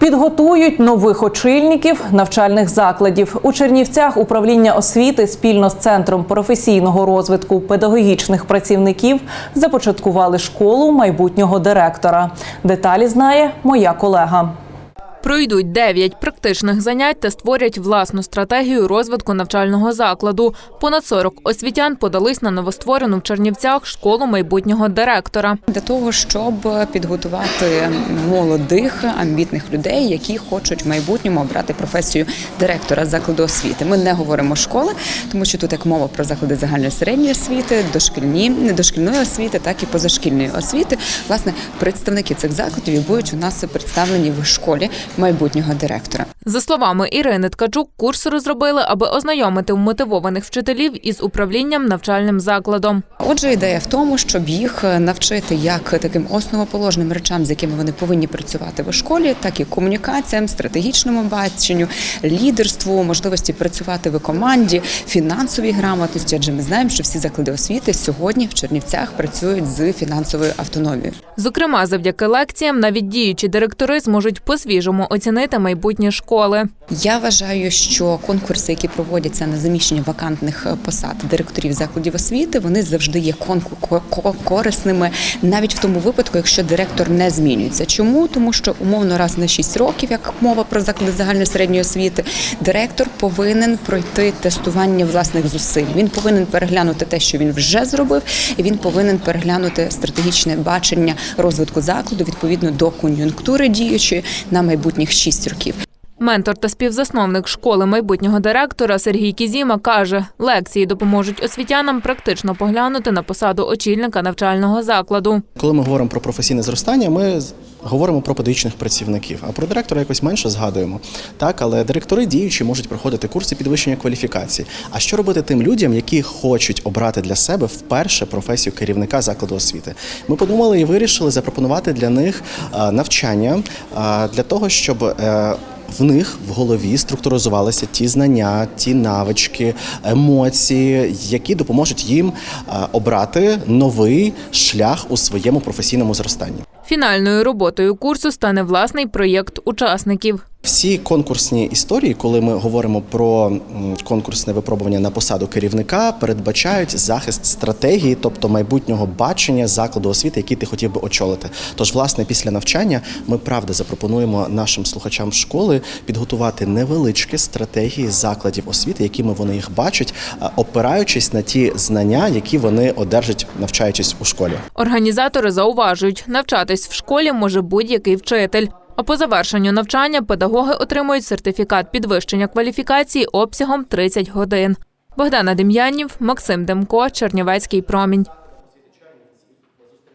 Підготують нових очільників навчальних закладів у Чернівцях. Управління освіти спільно з центром професійного розвитку педагогічних працівників започаткували школу майбутнього директора. Деталі знає моя колега. Пройдуть 9 практичних занять та створять власну стратегію розвитку навчального закладу. Понад 40 освітян подались на новостворену в Чернівцях школу майбутнього директора. для того, щоб підготувати молодих амбітних людей, які хочуть в майбутньому обрати професію директора закладу освіти. Ми не говоримо школи, тому що тут як мова про заклади загальної середньої освіти, дошкільні, дошкільної освіти, так і позашкільної освіти. Власне, представники цих закладів будуть у нас представлені в школі майбутнього директора. За словами Ірини Ткачук, курс розробили, аби ознайомити вмотивованих вчителів із управлінням навчальним закладом. Отже, ідея в тому, щоб їх навчити як таким основоположним речам, з якими вони повинні працювати в школі, так і комунікаціям, стратегічному баченню, лідерству, можливості працювати в команді, фінансовій грамотності. Адже ми знаємо, що всі заклади освіти сьогодні в Чернівцях працюють з фінансовою автономією. Зокрема, завдяки лекціям навіть діючі директори зможуть по-свіжому оцінити майбутні школи. Я вважаю, що конкурси, які проводяться на заміщення вакантних посад директорів закладів освіти, вони завжди є корисними, навіть в тому випадку, якщо директор не змінюється. Чому? Тому що умовно раз на 6 років, як мова про заклади загальної середньої освіти, директор повинен пройти тестування власних зусиль. Він повинен переглянути те, що він вже зробив, і він повинен переглянути стратегічне бачення розвитку закладу відповідно до кон'юнктури діючої на майбутніх 6 років. Ментор та співзасновник школи майбутнього директора Сергій Кізіма каже, лекції допоможуть освітянам практично поглянути на посаду очільника навчального закладу. Коли ми говоримо про професійне зростання, ми говоримо про педагогічних працівників, а про директора якось менше згадуємо. Так, але директори діючі можуть проходити курси підвищення кваліфікації. А що робити тим людям, які хочуть обрати для себе вперше професію керівника закладу освіти? Ми подумали і вирішили запропонувати для них е, навчання е, для того, щоб е, в них в голові структуризувалися ті знання, ті навички, емоції, які допоможуть їм е, обрати новий шлях у своєму професійному зростанні. Фінальною роботою курсу стане власний проєкт учасників. Всі конкурсні історії, коли ми говоримо про конкурсне випробування на посаду керівника, передбачають захист стратегії, тобто майбутнього бачення закладу освіти, який ти хотів би очолити. Тож, власне, після навчання ми правда запропонуємо нашим слухачам школи підготувати невеличкі стратегії закладів освіти, якими вони їх бачать, опираючись на ті знання, які вони одержать, навчаючись у школі. Організатори зауважують, навчатись в школі може будь-який вчитель. А по завершенню навчання педагоги отримують сертифікат підвищення кваліфікації обсягом 30 годин. Богдана Дем'янів, Максим Демко, Чернівецький промінь.